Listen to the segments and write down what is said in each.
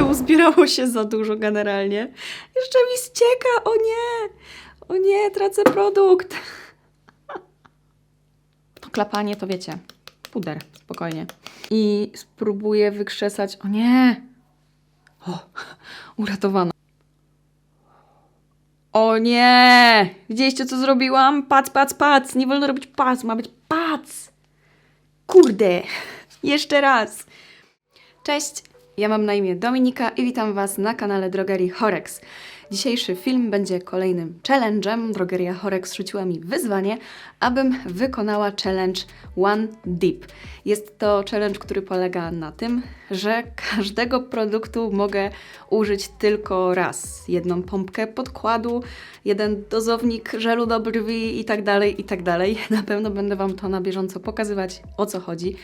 nie uzbierało się za dużo generalnie. Jeszcze mi ścieka, o nie! O nie, tracę produkt. To klapanie to wiecie, puder, spokojnie. I spróbuję wykrzesać, o nie! O, uratowano. O nie! Widzieliście, co zrobiłam? Pac, pac, pac! Nie wolno robić pac, ma być pac! Kurde! Jeszcze raz! Cześć, ja mam na imię Dominika i witam Was na kanale Drogerii Horex. Dzisiejszy film będzie kolejnym challenge'em. Drogeria Horex rzuciła mi wyzwanie, abym wykonała challenge One Deep. Jest to challenge, który polega na tym, że każdego produktu mogę użyć tylko raz. Jedną pompkę podkładu, jeden dozownik żelu do brwi i tak dalej, i tak. Na pewno będę Wam to na bieżąco pokazywać, o co chodzi.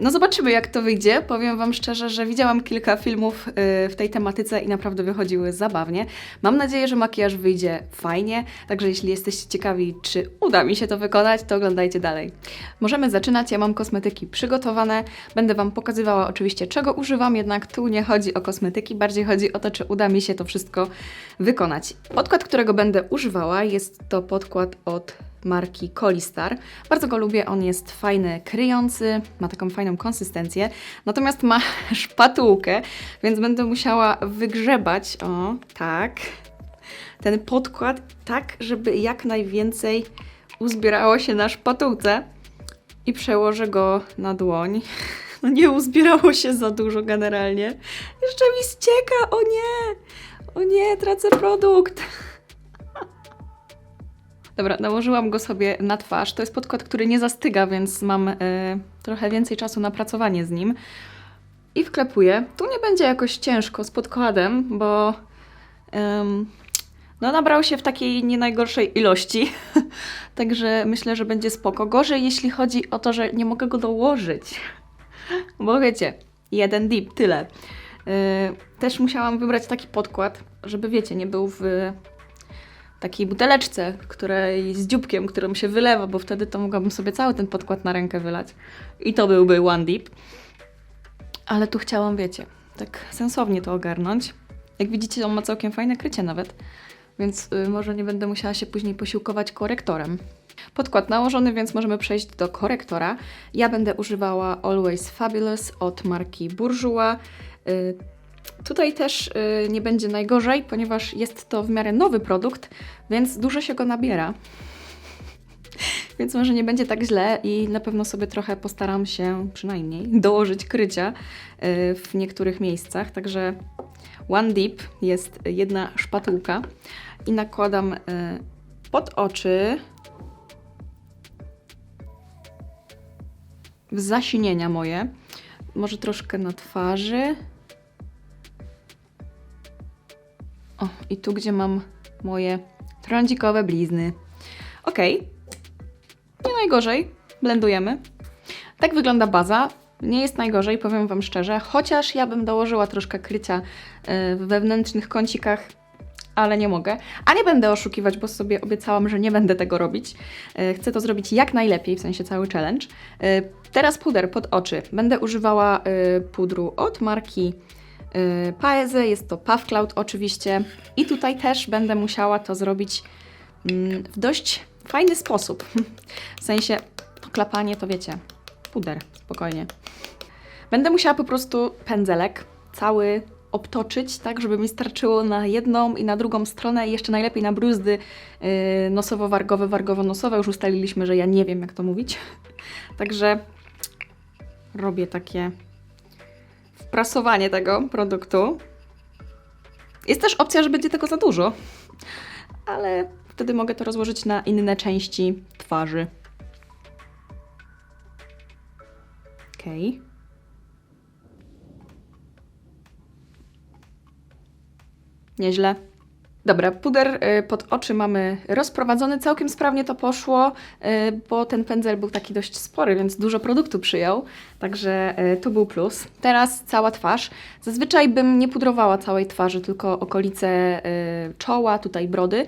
No zobaczymy, jak to wyjdzie. Powiem Wam szczerze, że widziałam kilka filmów yy, w tej tematyce i naprawdę wychodziły zabawnie. Mam nadzieję, że makijaż wyjdzie fajnie, także jeśli jesteście ciekawi, czy uda mi się to wykonać, to oglądajcie dalej. Możemy zaczynać, ja mam kosmetyki przygotowane. Będę Wam pokazywała oczywiście, czego używam, jednak tu nie chodzi o kosmetyki, bardziej chodzi o to, czy uda mi się to wszystko wykonać. Podkład, którego będę używała, jest to podkład od marki Colistar. Bardzo go lubię, on jest fajny, kryjący, ma taką fajną konsystencję, natomiast ma szpatułkę, więc będę musiała wygrzebać, o tak, ten podkład tak, żeby jak najwięcej uzbierało się na szpatułce i przełożę go na dłoń. No nie uzbierało się za dużo generalnie. Jeszcze mi ścieka, o nie! O nie, tracę produkt. Dobra, nałożyłam go sobie na twarz. To jest podkład, który nie zastyga, więc mam e, trochę więcej czasu na pracowanie z nim. I wklepuję. Tu nie będzie jakoś ciężko z podkładem, bo em, no nabrał się w takiej nie najgorszej ilości. Także myślę, że będzie spoko. Gorzej, jeśli chodzi o to, że nie mogę go dołożyć. Bo wiecie, jeden dip, tyle. Yy, też musiałam wybrać taki podkład, żeby wiecie, nie był w takiej buteleczce, której z dzióbkiem, którą się wylewa, bo wtedy to mogłabym sobie cały ten podkład na rękę wylać. I to byłby one dip. Ale tu chciałam, wiecie, tak sensownie to ogarnąć. Jak widzicie, on ma całkiem fajne krycie nawet, więc y, może nie będę musiała się później posiłkować korektorem. Podkład nałożony, więc możemy przejść do korektora. Ja będę używała Always Fabulous od marki Bourjois. Y, Tutaj też y, nie będzie najgorzej, ponieważ jest to w miarę nowy produkt, więc dużo się go nabiera. Więc może nie będzie tak źle i na pewno sobie trochę postaram się przynajmniej dołożyć krycia y, w niektórych miejscach. Także One Deep jest jedna szpatułka i nakładam y, pod oczy w zasinienia moje, może troszkę na twarzy. O, i tu, gdzie mam moje trądzikowe blizny. Ok, nie najgorzej, blendujemy. Tak wygląda baza. Nie jest najgorzej, powiem Wam szczerze, chociaż ja bym dołożyła troszkę krycia y, w wewnętrznych kącikach, ale nie mogę. A nie będę oszukiwać, bo sobie obiecałam, że nie będę tego robić. Y, Chcę to zrobić jak najlepiej, w sensie cały challenge. Y, Teraz puder pod oczy. Będę używała pudru od marki y, Paese, jest to Puff Cloud oczywiście. I tutaj też będę musiała to zrobić mm, w dość fajny sposób. W sensie, to klapanie to wiecie, puder, spokojnie. Będę musiała po prostu pędzelek cały obtoczyć, tak, żeby mi starczyło na jedną i na drugą stronę i jeszcze najlepiej na bruzdy yy, nosowo-wargowe, wargowo-nosowe. Już ustaliliśmy, że ja nie wiem, jak to mówić. Także robię takie wprasowanie tego produktu. Jest też opcja, że będzie tego za dużo, ale wtedy mogę to rozłożyć na inne części twarzy. Okej. Nieźle. Dobra, puder y, pod oczy mamy rozprowadzony, całkiem sprawnie to poszło, y, bo ten pędzel był taki dość spory, więc dużo produktu przyjął, także y, tu był plus. Teraz cała twarz. Zazwyczaj bym nie pudrowała całej twarzy, tylko okolice czoła, tutaj brody,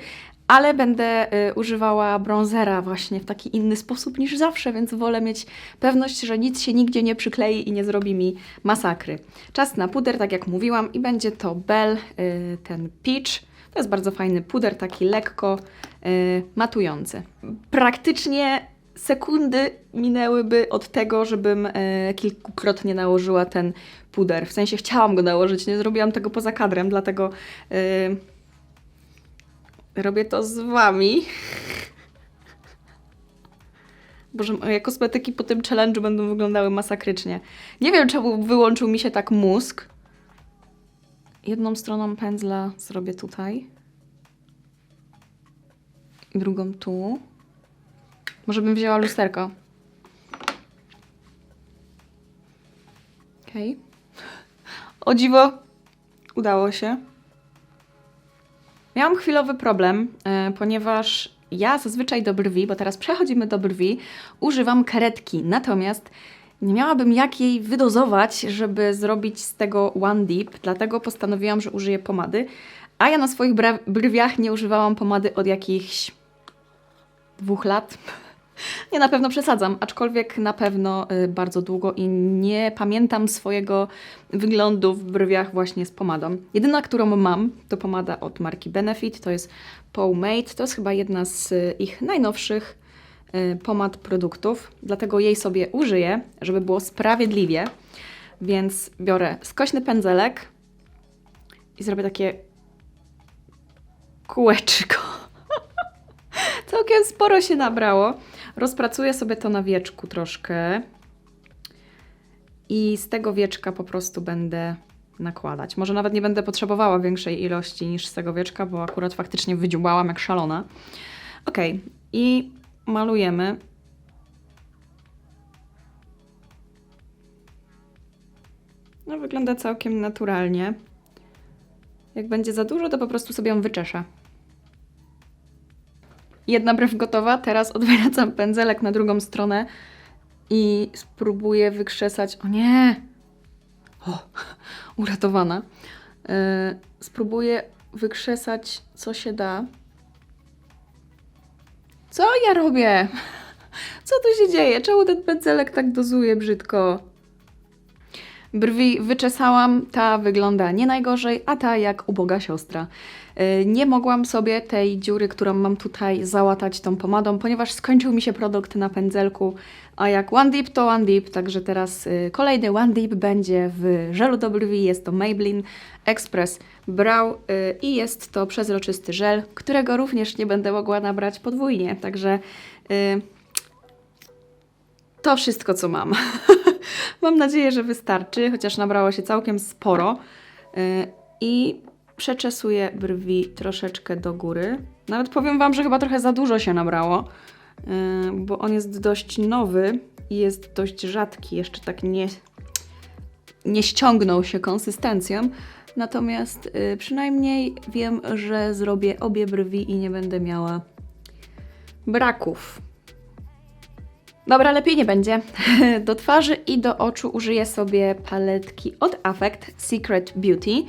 ale będę używała bronzera właśnie w taki inny sposób niż zawsze, więc wolę mieć pewność, że nic się nigdzie nie przyklei i nie zrobi mi masakry. Czas na puder, tak jak mówiłam, i będzie to Bell, ten Peach. To jest bardzo fajny puder, taki lekko y, matujący. Praktycznie sekundy minęłyby od tego, żebym y, kilkukrotnie nałożyła ten puder. W sensie chciałam go nałożyć, nie zrobiłam tego poza kadrem, dlatego y, robię to z Wami. Boże, moje kosmetyki po tym challenge'u będą wyglądały masakrycznie. Nie wiem, czemu wyłączył mi się tak mózg. Jedną stroną pędzla zrobię tutaj. Drugą tu. Może bym wzięła lusterko. Okej. O dziwo, udało się. Miałam chwilowy problem, e, ponieważ ja zazwyczaj do brwi, bo teraz przechodzimy do brwi, używam karetki. Natomiast nie miałabym jak jej wydozować, żeby zrobić z tego one dip, dlatego postanowiłam, że użyję pomady. A ja na swoich brwiach nie używałam pomady od jakichś dwóch lat. Nie, na pewno przesadzam, aczkolwiek na pewno y, bardzo długo i nie pamiętam swojego wyglądu w brwiach właśnie z pomadą. Jedyna, którą mam, to pomada od marki Benefit, to jest Pomade. To jest chyba jedna z y, ich najnowszych pomad produktów, dlatego jej sobie użyję, żeby było sprawiedliwie. Więc biorę skośny pędzelek i zrobię takie kółeczko. Całkiem sporo się nabrało. Rozpracuję sobie to na wieczku troszkę. I z tego wieczka po prostu będę nakładać. Może nawet nie będę potrzebowała większej ilości niż z tego wieczka, bo akurat faktycznie wydziubałam jak szalona. Ok, i malujemy. No, wygląda całkiem naturalnie. Jak będzie za dużo, to po prostu sobie ją wyczeszę. Jedna brew gotowa, teraz odwracam pędzelek na drugą stronę i spróbuję wykrzesać. O nie! O, uratowana. Yy, spróbuję wykrzesać, co się da. Co ja robię? Co tu się dzieje? Czemu ten pędzelek tak dozuje brzydko? Brwi wyczesałam, ta wygląda nie najgorzej, a ta jak uboga siostra. Yy, Nie mogłam sobie tej dziury, którą mam tutaj, załatać tą pomadą, ponieważ skończył mi się produkt na pędzelku, a jak One Dip to One Dip, także teraz yy, kolejny One Dip będzie w żelu do brwi, jest to Maybelline Express Brow yy, i jest to przezroczysty żel, którego również nie będę mogła nabrać podwójnie, także yy, to wszystko, co mam. mam nadzieję, że wystarczy, chociaż nabrało się całkiem sporo. Yy, I przeczesuję brwi troszeczkę do góry. Nawet powiem Wam, że chyba trochę za dużo się nabrało, bo on jest dość nowy i jest dość rzadki. Jeszcze tak nie, nie ściągnął się konsystencją. Natomiast yy, przynajmniej wiem, że zrobię obie brwi i nie będę miała braków. Dobra, lepiej nie będzie. Do twarzy i do oczu użyję sobie paletki od Affect Secret Beauty. Yy,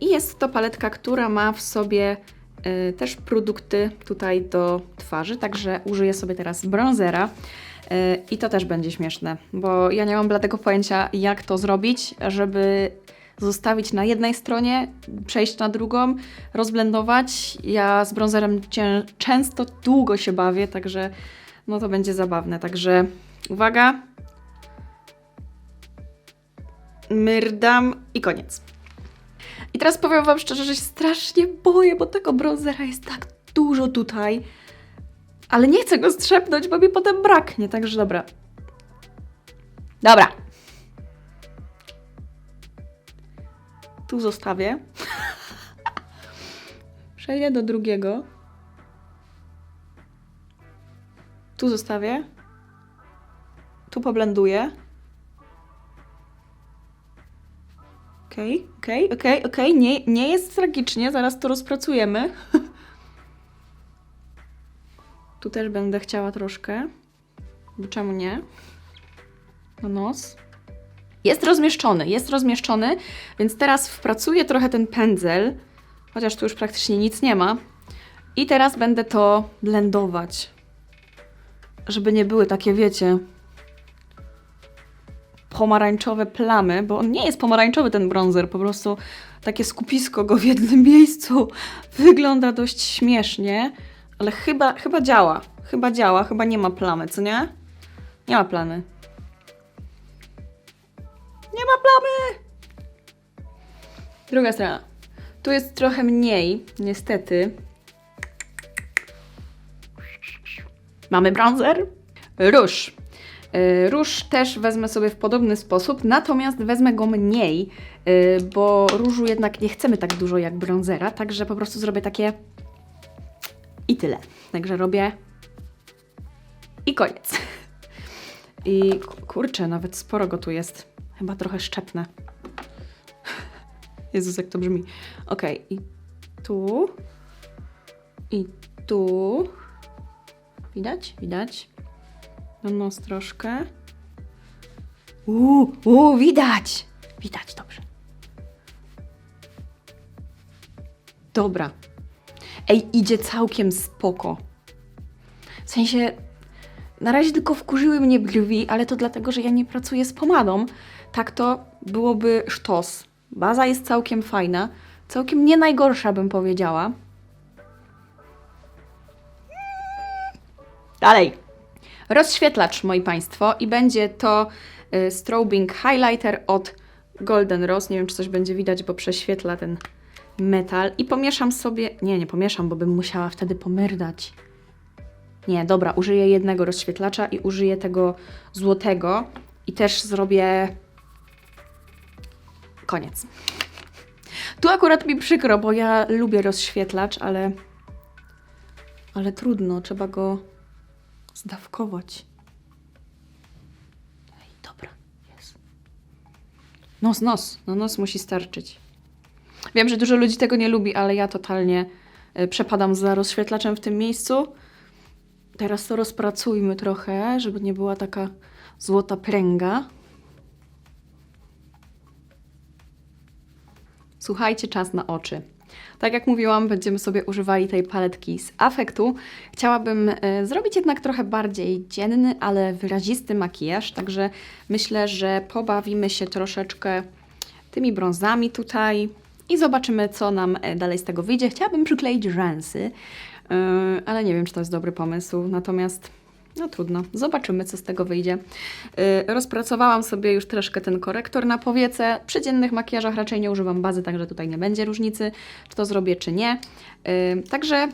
I jest to paletka, która ma w sobie yy, też produkty tutaj do twarzy, także użyję sobie teraz bronzera. Yy, I to też będzie śmieszne, bo ja nie mam bladego pojęcia, jak to zrobić, żeby zostawić na jednej stronie, przejść na drugą, rozblendować. Ja z bronzerem cię, często długo się bawię, także no to będzie zabawne. Także uwaga. Myrdam i koniec. I teraz powiem Wam szczerze, że się strasznie boję, bo tego bronzera jest tak dużo tutaj. Ale nie chcę go strzepnąć, bo mi potem braknie. Także dobra. Dobra. Tu zostawię. Przejdę do drugiego. Tu zostawię. Tu poblenduję. Okej, okej, okej, okej. Nie, nie jest tragicznie, zaraz to rozpracujemy. tu też będę chciała troszkę. Bo czemu nie? Na nos. Jest rozmieszczony, jest rozmieszczony, więc teraz wpracuję trochę ten pędzel, chociaż tu już praktycznie nic nie ma. I teraz będę to blendować. Żeby nie były takie, wiecie, pomarańczowe plamy, bo on nie jest pomarańczowy ten bronzer, po prostu takie skupisko go w jednym miejscu wygląda dość śmiesznie, ale chyba, chyba działa. Chyba działa, chyba nie ma plamy, co nie? Nie ma plamy. Nie ma plamy! Druga strona. Tu jest trochę mniej, niestety. Mamy bronzer. Róż. Yy, Róż też wezmę sobie w podobny sposób, natomiast wezmę go mniej, yy, bo różu jednak nie chcemy tak dużo jak bronzera, także po prostu zrobię takie i tyle. Także robię i koniec. I ku- kurczę, nawet sporo go tu jest. Chyba trochę szczepne. Jezus, jak to brzmi. Ok, i tu. I tu. Widać? Widać? No nos troszkę. Uuu, uu, widać! Widać, dobrze. Dobra. Ej, idzie całkiem spoko. W sensie, na razie tylko wkurzyły mnie brwi, ale to dlatego, że ja nie pracuję z pomadą. Tak to byłoby sztos. Baza jest całkiem fajna. Całkiem nie najgorsza, bym powiedziała. Dalej. Rozświetlacz, moi Państwo, i będzie to y, strobing highlighter od Golden Rose. Nie wiem, czy coś będzie widać, bo prześwietla ten metal. I pomieszam sobie. Nie, nie pomieszam, bo bym musiała wtedy pomerdać. Nie, dobra, użyję jednego rozświetlacza i użyję tego złotego. I też zrobię. Koniec. Tu akurat mi przykro, bo ja lubię rozświetlacz, ale. Ale trudno, trzeba go zdawkować. Ej, dobra, jest. Nos, nos, no nos musi starczyć. Wiem, że dużo ludzi tego nie lubi, ale ja totalnie y, przepadam za rozświetlaczem w tym miejscu. Teraz to rozpracujmy trochę, żeby nie była taka złota pręga. Słuchajcie, czas na oczy. Tak jak mówiłam, będziemy sobie używali tej paletki z afektu. Chciałabym e, zrobić jednak trochę bardziej dzienny, ale wyrazisty makijaż, także myślę, że pobawimy się troszeczkę tymi brązami tutaj i zobaczymy, co nam e, dalej z tego wyjdzie. Chciałabym przykleić rzęsy, ale nie wiem, czy to jest dobry pomysł. Natomiast no trudno, zobaczymy, co z tego wyjdzie. Yy, rozpracowałam sobie już troszkę ten korektor na powiece. Przy dziennych makijażach raczej nie używam bazy, także tutaj nie będzie różnicy, czy to zrobię, czy nie. Yy, także,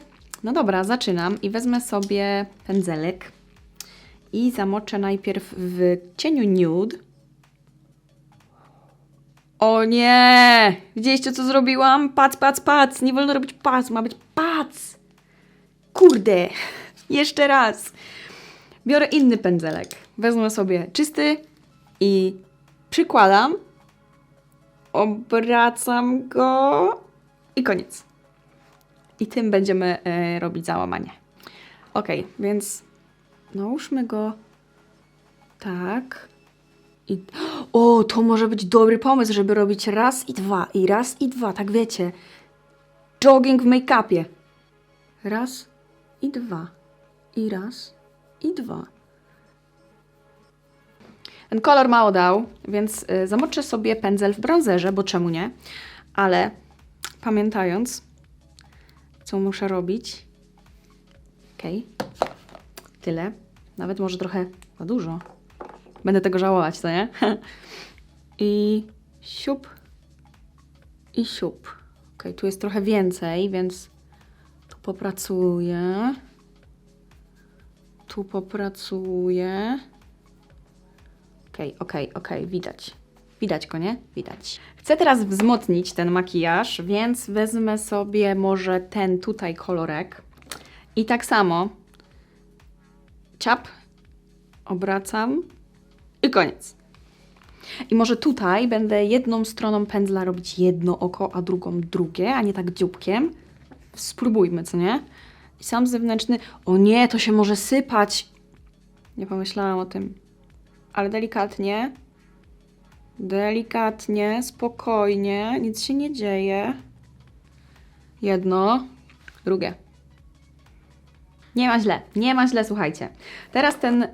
no dobra, zaczynam i wezmę sobie pędzelek i zamoczę najpierw w cieniu nude. O nie! Widzieliście, co zrobiłam? Pac, pac, pac! Nie wolno robić pac, ma być pac! Kurde! Jeszcze raz! Biorę inny pędzelek. Wezmę sobie czysty i przykładam. Obracam go i koniec. I tym będziemy e, robić załamanie. Ok, więc nałóżmy go tak. I... O, to może być dobry pomysł, żeby robić raz i dwa, i raz i dwa, tak wiecie. Jogging w make-upie. Raz i dwa. I raz i dwa. Ten kolor mało dał, więc y, zamoczę sobie pędzel w bronzerze, bo czemu nie? Ale pamiętając, co muszę robić. Okej. Tyle. Nawet może trochę za dużo. Będę tego żałować, co nie? I siup. I siup. Ok, tu jest trochę więcej, więc popracuję. Tu popracuję. Okej, okej, okej, widać. Widać go, nie? Widać. Chcę teraz wzmocnić ten makijaż, więc wezmę sobie może ten tutaj kolorek. I tak samo ciap, obracam i koniec. I może tutaj będę jedną stroną pędzla robić jedno oko, a drugą drugie, a nie tak dzióbkiem. Spróbujmy, co nie? I sam zewnętrzny. O nie, to się może sypać. Nie pomyślałam o tym. Ale delikatnie. Delikatnie, spokojnie, nic się nie dzieje. Jedno, drugie. Nie ma źle, nie ma źle, słuchajcie. Teraz ten y,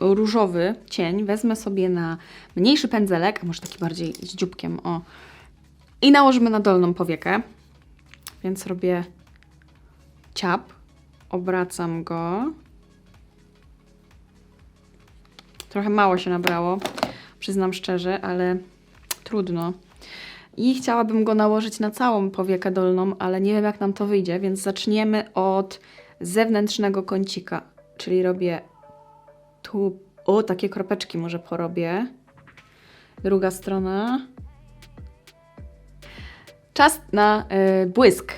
różowy cień wezmę sobie na mniejszy pędzelek, a może taki bardziej z dzióbkiem, o. I nałożymy na dolną powiekę. Więc robię ciap, obracam go. Trochę mało się nabrało, przyznam szczerze, ale trudno. I chciałabym go nałożyć na całą powiekę dolną, ale nie wiem jak nam to wyjdzie, więc zaczniemy od zewnętrznego kącika. Czyli robię tu, o takie kropeczki może porobię. Druga strona. Czas na y, błysk.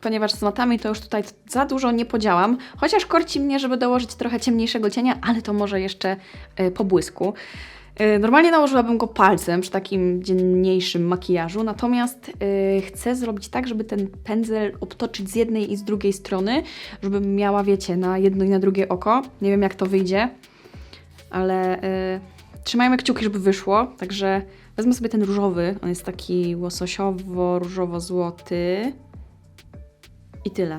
Ponieważ z matami to już tutaj za dużo nie podziałam, chociaż korci mnie, żeby dołożyć trochę ciemniejszego cienia, ale to może jeszcze y, po błysku. Y, Normalnie nałożyłabym go palcem przy takim dzienniejszym makijażu, natomiast chcę zrobić tak, żeby ten pędzel obtoczyć z jednej i z drugiej strony, żebym miała, wiecie, na jedno i na drugie oko. Nie wiem, jak to wyjdzie, ale trzymajmy kciuki, żeby wyszło. Także wezmę sobie ten różowy, on jest taki łososiowo-różowo-złoty i tyle.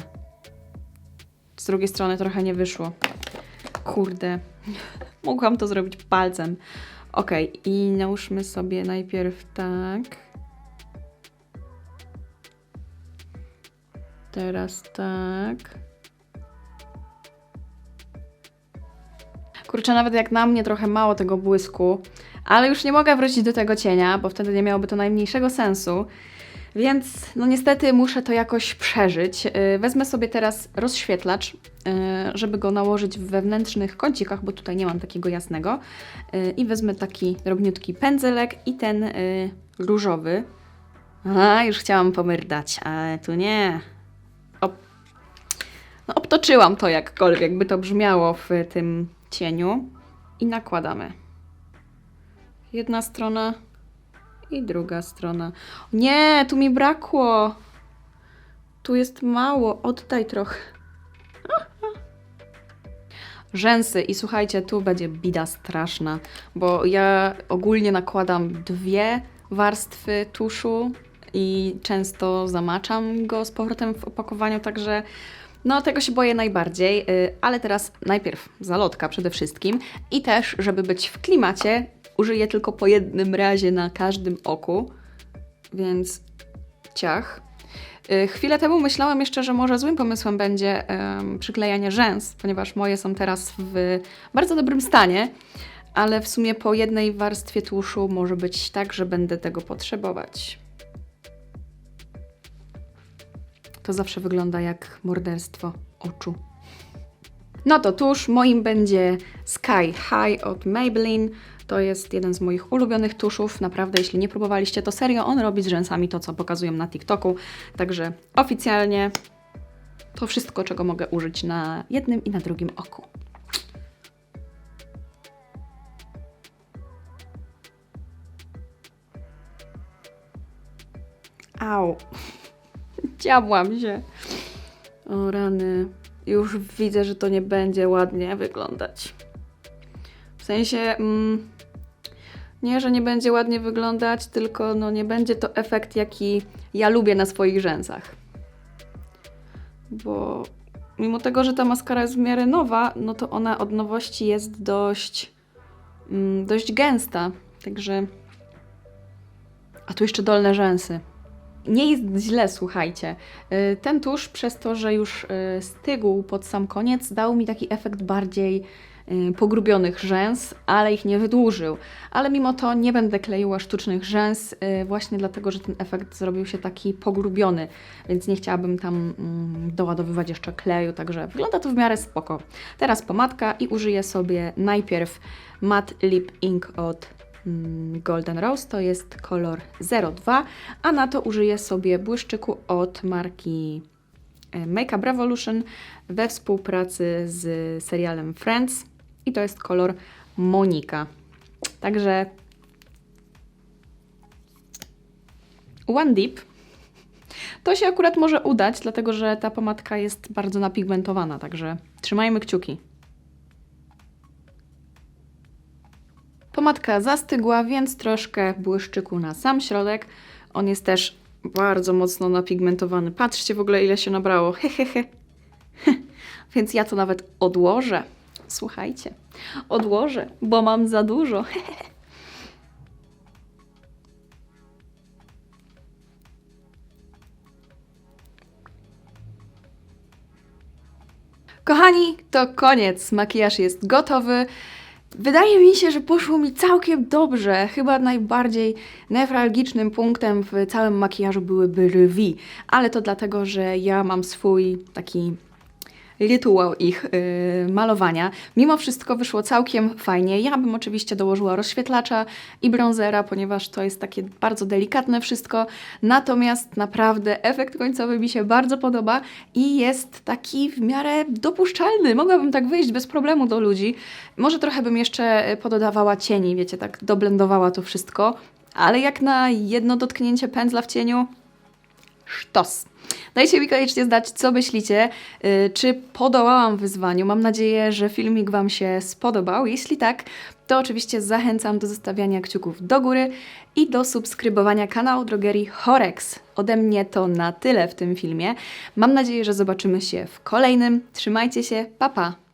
Z drugiej strony trochę nie wyszło. Kurde, mogłam to zrobić palcem. Ok, i nałóżmy sobie najpierw tak. Teraz tak. Kurczę, nawet jak na mnie trochę mało tego błysku, ale już nie mogę wrócić do tego cienia, bo wtedy nie miałoby to najmniejszego sensu. Więc no niestety muszę to jakoś przeżyć. Yy, Wezmę sobie teraz rozświetlacz, yy, żeby go nałożyć w wewnętrznych kącikach, bo tutaj nie mam takiego jasnego. Yy, I wezmę taki drobniutki pędzelek i ten różowy. A, już chciałam pomyrdać, ale tu nie. Op. No, obtoczyłam to jakkolwiek by to brzmiało w tym cieniu. I nakładamy. Jedna strona i druga strona. Nie, tu mi brakło. Tu jest mało. Oddaj trochę. Rzęsy. I słuchajcie, tu będzie bida straszna, bo ja ogólnie nakładam dwie warstwy tuszu i często zamaczam go z powrotem w opakowaniu, także no tego się boję najbardziej, y, ale teraz najpierw zalotka przede wszystkim i też, żeby być w klimacie, użyję tylko po jednym razie na każdym oku, więc ciach. Y, Chwilę temu myślałam jeszcze, że może złym pomysłem będzie em, przyklejanie rzęs, ponieważ moje są teraz w bardzo dobrym stanie, ale w sumie po jednej warstwie tłuszu może być tak, że będę tego potrzebować. To zawsze wygląda jak morderstwo oczu. No to tusz moim będzie Sky High od Maybelline. To jest jeden z moich ulubionych tuszów. Naprawdę, jeśli nie próbowaliście, to serio on robi z rzęsami to, co pokazują na TikToku. Także oficjalnie to wszystko, czego mogę użyć na jednym i na drugim oku. Au. Dziabłam się. O rany. Już widzę, że to nie będzie ładnie wyglądać. W sensie, mm, nie, że nie będzie ładnie wyglądać, tylko no nie będzie to efekt, jaki ja lubię na swoich rzęsach. Bo mimo tego, że ta maskara jest w miarę nowa, no to ona od nowości jest dość, mm, dość gęsta. Także. A tu jeszcze dolne rzęsy nie jest źle, słuchajcie. Y, Ten tusz, przez to, że już y, stygł pod sam koniec, dał mi taki efekt bardziej pogrubionych rzęs, ale ich nie wydłużył. Ale mimo to nie będę kleiła sztucznych rzęs, y, właśnie dlatego, że ten efekt zrobił się taki pogrubiony, więc nie chciałabym tam mm, doładowywać jeszcze kleju, także wygląda to w miarę spoko. Teraz pomadka i użyję sobie najpierw Matte Lip Ink od mm, Golden Rose, to jest kolor 02, a na to użyję sobie błyszczyku od marki e, Makeup Revolution we współpracy z serialem Friends i to jest kolor Monika. Także One Deep to się akurat może udać, dlatego że ta pomadka jest bardzo napigmentowana, także trzymajmy kciuki. Pomadka zastygła, więc troszkę błyszczyku na sam środek. On jest też bardzo mocno napigmentowany. Patrzcie w ogóle, ile się nabrało. Hehehe. więc ja to nawet odłożę. Słuchajcie, odłożę, bo mam za dużo. Kochani, to koniec. Makijaż jest gotowy. Wydaje mi się, że poszło mi całkiem dobrze. Chyba najbardziej newralgicznym punktem w całym makijażu były brwi, ale to dlatego, że ja mam swój taki rytuał ich yy, malowania. Mimo wszystko wyszło całkiem fajnie. Ja bym oczywiście dołożyła rozświetlacza i bronzera, ponieważ to jest takie bardzo delikatne wszystko. Natomiast naprawdę efekt końcowy mi się bardzo podoba i jest taki w miarę dopuszczalny. Mogłabym tak wyjść bez problemu do ludzi. Może trochę bym jeszcze pododawała cieni, wiecie, tak doblendowała to wszystko. Ale jak na jedno dotknięcie pędzla w cieniu, sztos. Dajcie mi koniecznie znać, co myślicie, yy, czy podołałam wyzwaniu. Mam nadzieję, że filmik Wam się spodobał. Jeśli tak, to oczywiście zachęcam do zostawiania kciuków do góry i do subskrybowania kanału drogerii Horex. Ode mnie to na tyle w tym filmie. Mam nadzieję, że zobaczymy się w kolejnym. Trzymajcie się, pa pa!